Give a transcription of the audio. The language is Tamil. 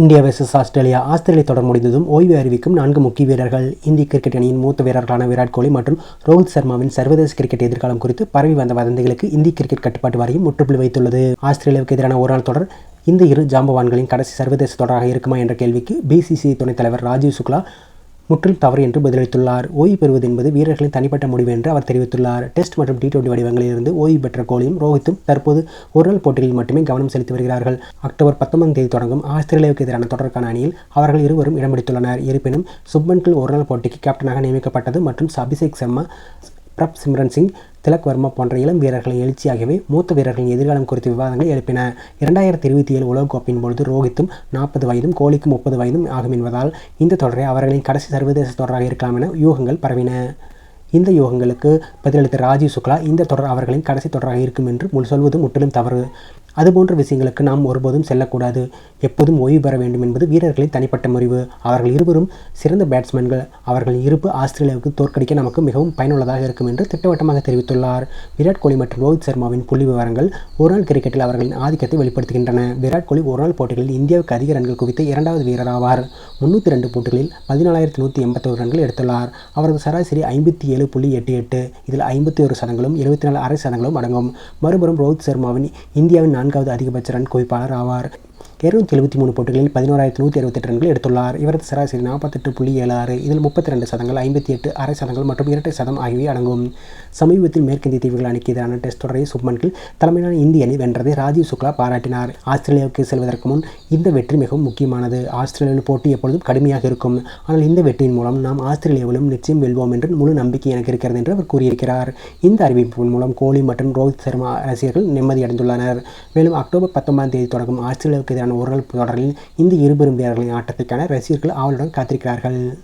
India versus Australia. ஆஸ்திரேலியா தொடர் முடிந்ததும் ஓய்வு அறிவிக்கும் நான்கு முக்கிய வீரர்கள் இந்திய கிரிக்கெட் அணியின் மூத்த வீரர்களான விராட் கோலி மற்றும் ரோஹித் சர்மாவின் சர்வதேச கிரிக்கெட் எதிர்காலம் குறித்து பரவி வந்த வதந்திகளுக்கு இந்திய கிரிக்கெட் கட்டுப்பாட்டு வாரியம் முற்றுப்புள்ளி வைத்துள்ளது. ஆஸ்திரேலியாவுக்கு எதிரான ஒருநாள் தொடர் இந்த இரு ஜாம்பவான்களின் கடைசி சர்வதேச தொடராக இருக்குமா என்ற கேள்விக்கு பிசிசிஐ துணைத் தலைவர் ராஜீவ் சுக்லா முற்றிலும் தவறு என்று பதிலளித்துள்ளார். ஓய்வு பெறுவது என்பது வீரர்களின் தனிப்பட்ட முடிவு என்று அவர் தெரிவித்துள்ளார். டெஸ்ட் மற்றும் டி டுவெண்டி வடிவங்களிலிருந்து ஓய்வு பெற்ற கோலியும் ரோஹித்தும் தற்போது ஒருநாள் போட்டிகளில் மட்டுமே கவனம் செலுத்தி வருகிறார்கள். அக்டோபர் பத்தொன்பதாம் தேதி தொடங்கும் ஆஸ்திரேலியாவுக்கு எதிரான தொடருக்கான அணியில் அவர்கள் இருவரும் இடம் பிடித்துள்ளனர். இருப்பினும் சுப்மன் கில் ஒருநாள் போட்டிக்கு கேப்டனாக நியமிக்கப்பட்டது மற்றும் அபிஷேக் சர்மா பிரப் சிம்ரன் சிங் திலக் வர்மா போன்ற இளம் வீரர்களின் எழுச்சியாகவே மூத்த வீரர்களின் எதிர்காலம் குறித்த விவாதங்கள் எழுப்பின. இரண்டாயிரத்தி இருபத்தி ஏழு உலகக்கோப்பையின் பொழுது ரோஹித்தும் நாற்பது வயதும் கோலிக்கும் முப்பது வயதும் ஆகும் என்பதால் இந்த தொடரை அவர்களின் கடைசி சர்வதேச தொடராக இருக்கலாம் என யூகங்கள் பரவின. இந்த யூகங்களுக்கு பதிலளித்த ராஜீவ் சுக்லா இந்த தொடர் அவர்களின் கடைசி தொடராக இருக்கும் என்று சொல்வது முற்றிலும் தவறு. அதுபோன்ற விஷயங்களுக்கு நாம் ஒருபோதும் செல்லக்கூடாது. எப்போதும் ஓய்வு பெற வேண்டும் என்பது வீரர்களின் தனிப்பட்ட முறிவு. அவர்கள் இருவரும் சிறந்த பேட்ஸ்மேன்கள் அவர்கள் இருப்பு ஆஸ்திரேலியாவுக்கு தோற்கடிக்க நமக்கு மிகவும் பயனுள்ளதாக இருக்கும் என்று திட்டவட்டமாக தெரிவித்துள்ளார். விராட் கோலி மற்றும் ரோஹித் சர்மாவின் புள்ளி விவரங்கள் ஒருநாள் கிரிக்கெட்டில் அவர்களின் ஆதிக்கத்தை வெளிப்படுத்துகின்றன. விராட் கோலி ஒருநாள் போட்டிகளில் இந்தியாவுக்கு அதிக ரன்கள் குவித்த இரண்டாவது வீரர் ஆவார். முன்னூற்றி ரெண்டு போட்டிகளில் பதினாலாயிரத்தி நூற்றி எண்பத்தோரு ரன்கள் எடுத்துள்ளார். அவரது சராசரி ஐம்பத்தி ஏழு புள்ளி எட்டு எட்டு. இதில் ஐம்பத்தி ஒரு சதங்களும் இருபத்தி நாலு அரை சதங்களும் அடங்கும். மறுபுறம் ரோஹித் சர்மாவின் இந்தியாவின் நான்காவது அதிகபட்ச ரன் குவிப்பாளர் ஆவார். இருநூத்தி எழுபத்தி மூணு போட்டிகளில் பதினோராயிரத்தி நூற்றி அறுபத்தெட்டு ரன்கள் எடுத்துள்ளார். இவரது சராசரி நாற்பத்தெட்டு புள்ளி ஏழு ஆறு இதில் முப்பத்தி ரெண்டு சதங்கள் ஐம்பத்தி எட்டு அரை சதங்கள் மற்றும் இரட்டை சதம் ஆகியவை அடங்கும். சமீபத்தில் மேற்கிந்திய தீவுகள் அணிக்கு எதிரான டெஸ்ட் தொடரை சுப்மன் கில் தலைமையிலான இந்திய அணி வென்றதை ராஜீவ் சுக்லா பாராட்டினார். ஆஸ்திரேலியாவுக்கு செல்வதற்கு முன் இந்த வெற்றி மிகவும் முக்கியமானது. ஆஸ்திரேலியாவில் போட்டி எப்பொழுதும் கடுமையாக இருக்கும். ஆனால் இந்த வெற்றியின் மூலம் நாம் ஆஸ்திரேலியாவிலும் நிச்சயம் வெல்வோம் என்று முழு நம்பிக்கை எனக்கு இருக்கிறது என்று அவர் கூறியிருக்கிறார். இந்த அறிவிப்பின் மூலம் கோலி மற்றும் ரோஹித் சர்மா ரசிகர்கள் நிம்மதியடைந்துள்ளனர். மேலும் அக்டோபர் பத்தொன்பதாம் தேதி தொடங்கும் ஆஸ்திரேலியாவுக்கு எதிரான ஒருநாள் தொடரில் இந்த இருபெரும் வீரர்களின் ஆட்டத்திற்கான ரசிகர்கள் ஆவலுடன் காத்திருக்கிறார்கள்.